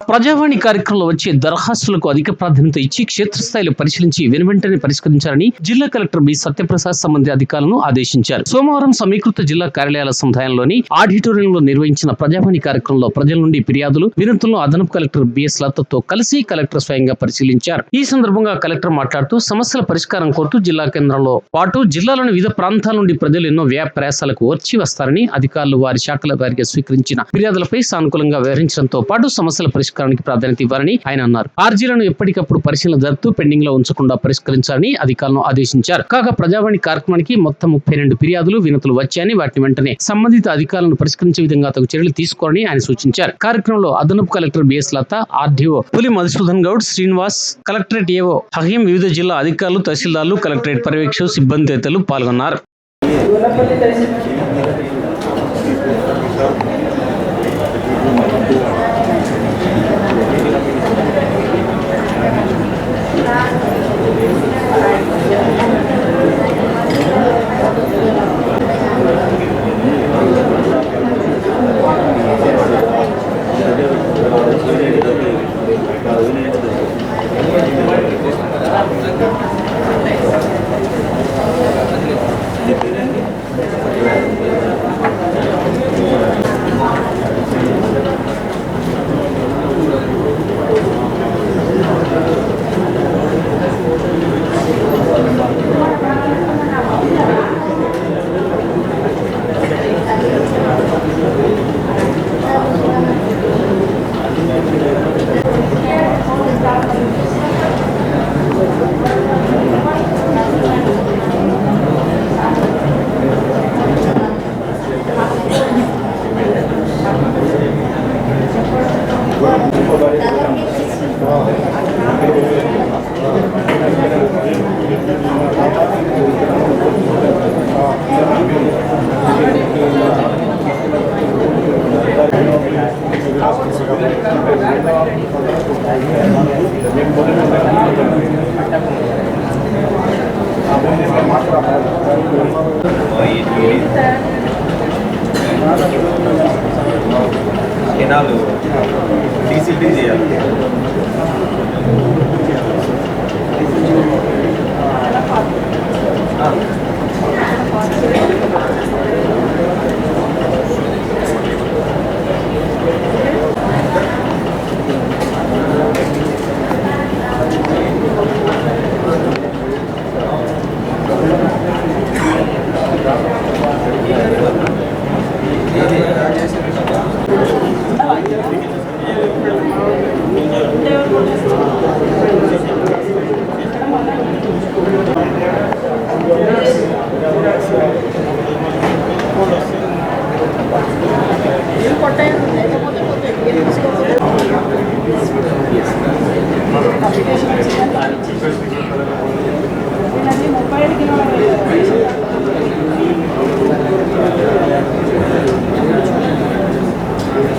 ప్రజావాణి కార్యక్రమంలో వచ్చే దరఖాస్తులకు అధిక ప్రాధాన్యత ఇచ్చి క్షేత్రస్థాయిలో పరిశీలించి వెనువెంటనే పరిష్కరించాలని జిల్లా కలెక్టర్ బి సత్యప్రసాద్ సంబంధిత అధికారులను ఆదేశించారు. సోమవారం సమీకృత జిల్లా కార్యాలయాల సముదాయంలోని ఆడిటోరియంలో నిర్వహించిన ప్రజావాణి కార్యక్రమంలో ప్రజల నుండి ఫిర్యాదులు వినతులను అదనపు కలెక్టర్ బిఎస్ లతతో కలిసి కలెక్టర్ స్వయంగా పరిశీలించారు. ఈ సందర్భంగా కలెక్టర్ మాట్లాడుతూ సమస్యల పరిష్కారం కోరుతూ జిల్లా కేంద్రంలో పాటు జిల్లాలోని వివిధ ప్రాంతాల నుండి ప్రజలు ఎన్నో వ్యాప్రయాసాలకు వచ్చి వస్తారని అధికారులు వారి శాఖల వారిగా స్వీకరించిన ఫిర్యాదులపై సానుకూలంగా వ్యవహరించడంతో పాటు సమస్యల పరిష్కారానికి ప్రాధాన్యత ఇవ్వాలని ఆయన అన్నారు. ఆర్జీలను ఎప్పటికప్పుడు పరిశీలన జరుపుతూ పెండింగ్లో ఉంచకుండా పరిష్కరించాలని అధికారులను ఆదేశించారు. కాగా ప్రజావాణి కార్యక్రమానికి మొత్తం ముప్పై రెండు ఫిర్యాదులు వినతులు వచ్చాయని వాటిని వెంటనే సంబంధిత అధికారులను పరిష్కరించే విధంగా తగు చర్యలు తీసుకోవాలని ఆయన సూచించారు. కార్యక్రమంలో అదనపు కలెక్టర్ బిఎస్ లత ఆర్డీఓ పులి మధుసూదన్ గౌడ్ శ్రీనివాస్ కలెక్టరేట్ ఏవో హహీం వివిధ జిల్లా అధికారులు తహసీల్దార్లు కలెక్టరేట్ పర్యవేక్షకులు సిబ్బంది తదితరులు పాల్గొన్నారు. နာလို့ဒီစီပင်းစီရ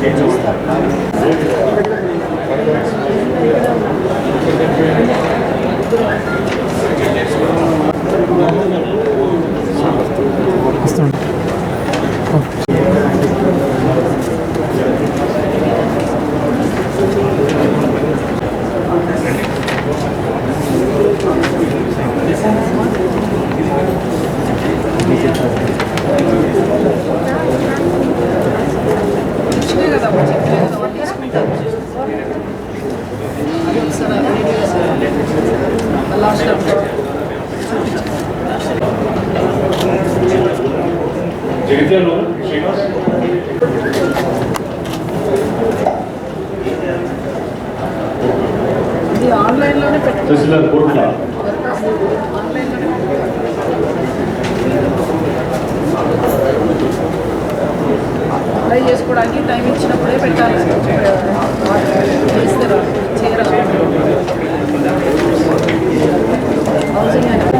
ఇచ్చినాయి జగిత్యాలు శ్రీనివాస్ ఇది ఆన్లైన్లోనే పెట్టుకోవాలి తహసీల్దార్ కోట్ల ఆన్లైన్లోనే అప్లై చేసుకోవడానికి టైం ఇచ్చినప్పుడే పెట్టాలి చేస్తారు చేయరా హౌసింగ్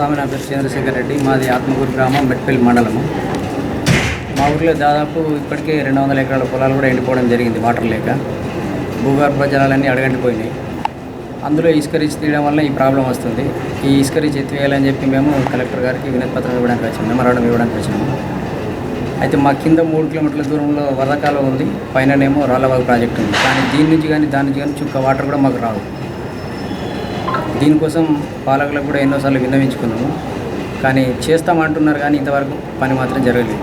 స్వామి నా పేరు చంద్రశేఖర్ రెడ్డి. మాది ఆత్మకూరు గ్రామం మెట్పల్లి మండలము. మా ఊర్లో దాదాపు ఇప్పటికే రెండు వందల ఎకరాల పొలాలు కూడా ఎండిపోవడం జరిగింది వాటర్ లేక. భూగర్భ జలాలన్నీ అడగంటిపోయినాయి అందులో ఇసుక తీయడం వల్ల ఈ ప్రాబ్లం వస్తుంది. ఈ ఇసుక ఎత్తివేయాలని చెప్పి మేము కలెక్టర్ గారికి వినతి పత్రం ఇవ్వడానికి వచ్చాము మెమరాండం ఇవ్వడానికి వచ్చాము అయితే మా కింద మూడు కిలోమీటర్ల దూరంలో వరదకాలం ఉంది పైననేమో రాళ్ళవాగు ప్రాజెక్ట్ ఉంది. కానీ దీని నుంచి కానీ దాని నుంచి కానీ చుక్క వాటర్ కూడా మాకు రావు. దీనికోసం పాలకులకు కూడా ఎన్నోసార్లు విన్నవించుకున్నాము. కానీ చేస్తామంటున్నారు కానీ ఇంతవరకు పని మాత్రం జరగలేదు.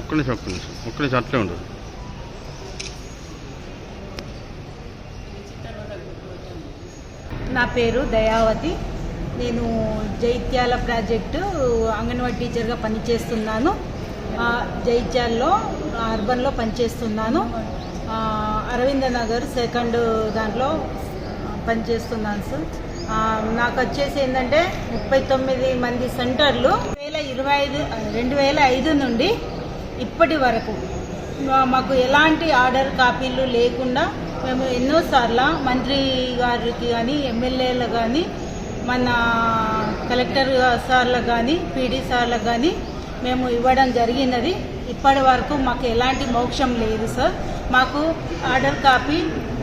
ఒక్క నిమిషం ఒక్క నిమిషం ఒక్క నిమిషం అట్లే ఉండదు నా పేరు దయావతి. నేను జైత్యాల ప్రాజెక్టు అంగన్వాడీ టీచర్గా పనిచేస్తున్నాను. జైత్యాల్లో అర్బన్లో పనిచేస్తున్నాను. అరవింద నగర్ సెకండ్ దాంట్లో పనిచేస్తున్నాను సార్. నాకు వచ్చేసి ఏంటంటే ముప్పై తొమ్మిది మంది సెంటర్లు వేల ఇరవై ఐదు రెండు వేల ఐదు నుండి ఇప్పటి వరకు. మాకు ఎలాంటి ఆర్డర్ కాపీలు లేకుండా మేము ఎన్నోసార్లు మంత్రి గారికి కానీ ఎమ్మెల్యేలు కానీ మన కలెక్టర్ సార్లకు కానీ పీడీ సార్లకు కానీ మేము ఇవ్వడం జరిగినది. ఇప్పటి వరకు మాకు ఎలాంటి మోక్షం లేదు సార్. మాకు ఆర్డర్ కాపీ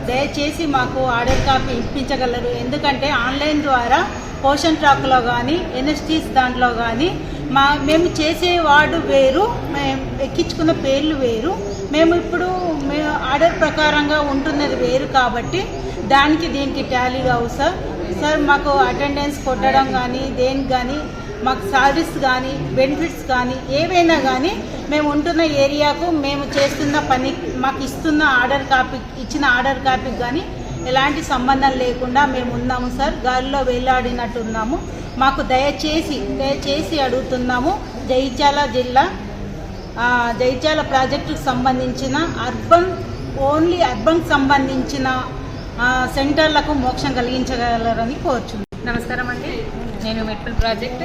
దయచేసి మాకు ఆర్డర్ కాపీ ఇప్పించగలరు. ఎందుకంటే ఆన్లైన్ ద్వారా పోషన్ ట్రాక్లో కానీ ఎన్ఎస్టీస్ దాంట్లో కానీ మా మేము చేసే వార్డు వేరు మేము ఎక్కించుకున్న పేర్లు వేరు. మేము ఇప్పుడు మేము ఆర్డర్ ప్రకారంగా ఉంటున్నది వేరు కాబట్టి దానికి దీనికి ట్యాలీ కావు సార్. సార్ మాకు అటెండెన్స్ కొట్టడం కానీ దేనికి కానీ మాకు సాలరీస్ కానీ బెనిఫిట్స్ కానీ ఏవైనా కానీ మేము ఉంటున్న ఏరియాకు మేము చేస్తున్న పని మాకు ఇస్తున్న ఆర్డర్ కాపీ ఇచ్చిన ఆర్డర్ కాపీకి కానీ ఎలాంటి సంబంధం లేకుండా మేము ఉన్నాము సార్. గాలిలో వేలాడినట్టున్నాము. మాకు దయచేసి దయచేసి అడుగుతున్నాము. జైత్యాల జిల్లా జైచాల జైత్యాల ప్రాజెక్టుకు సంబంధించిన అర్బన్ ఓన్లీ అర్బన్కి సంబంధించిన సెంటర్లకు మోక్షం కలిగించగలరని కోరుచున్నాను నమస్కారం అండి. నేను మెట్పల్ ప్రాజెక్ట్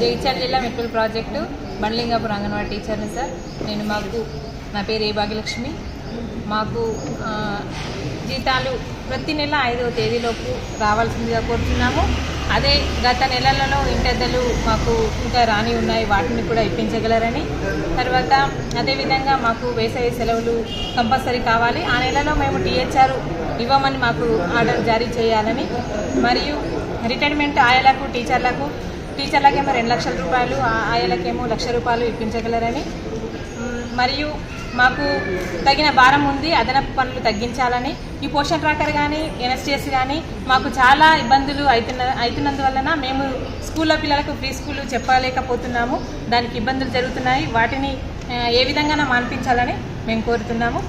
జైచాల జిల్లా మెట్పల్ ప్రాజెక్టు బండ్లింగాపురం అంగన్వాడీ టీచర్ని సార్. నేను మాకు నా పేరు ఏ భాగ్యలక్ష్మి. మాకు జీతాలు ప్రతి నెల ఐదవ తేదీలోపు రావాల్సిందిగా కోరుతున్నాము అదే గత నెలలలో ఇంటద్దలు మాకు ఇంకా రాని ఉన్నాయి వాటిని కూడా ఇప్పించగలరని. తర్వాత అదేవిధంగా మాకు వేసవి సెలవులు కంపల్సరీ కావాలి. ఆ నెలలో మేము టీహెచ్ఆర్ ఇవ్వమని మాకు ఆర్డర్ జారీ చేయాలని. మరియు రిటైర్మెంట్ ఆయలకు టీచర్లకు టీచర్లకేమో రెండు లక్షల రూపాయలు ఆ- ఆయలకేమో లక్ష రూపాయలు ఇప్పించగలరని. మరియు మాకు తగిన భారం ఉంది అదనపు పనులు తగ్గించాలని ఈ పోషన్ ట్రాకర్ కానీ ఎన్ఎస్టీఎస్ కానీ మాకు చాలా ఇబ్బందులు అవుతున్న అవుతున్నందువలన మేము స్కూల్లో పిల్లలకు ప్రీ స్కూల్ చెప్పలేకపోతున్నాము. దానికి ఇబ్బందులు జరుగుతున్నాయి. వాటిని ఏ విధంగా మాన్పించాలని మేము కోరుతున్నాము.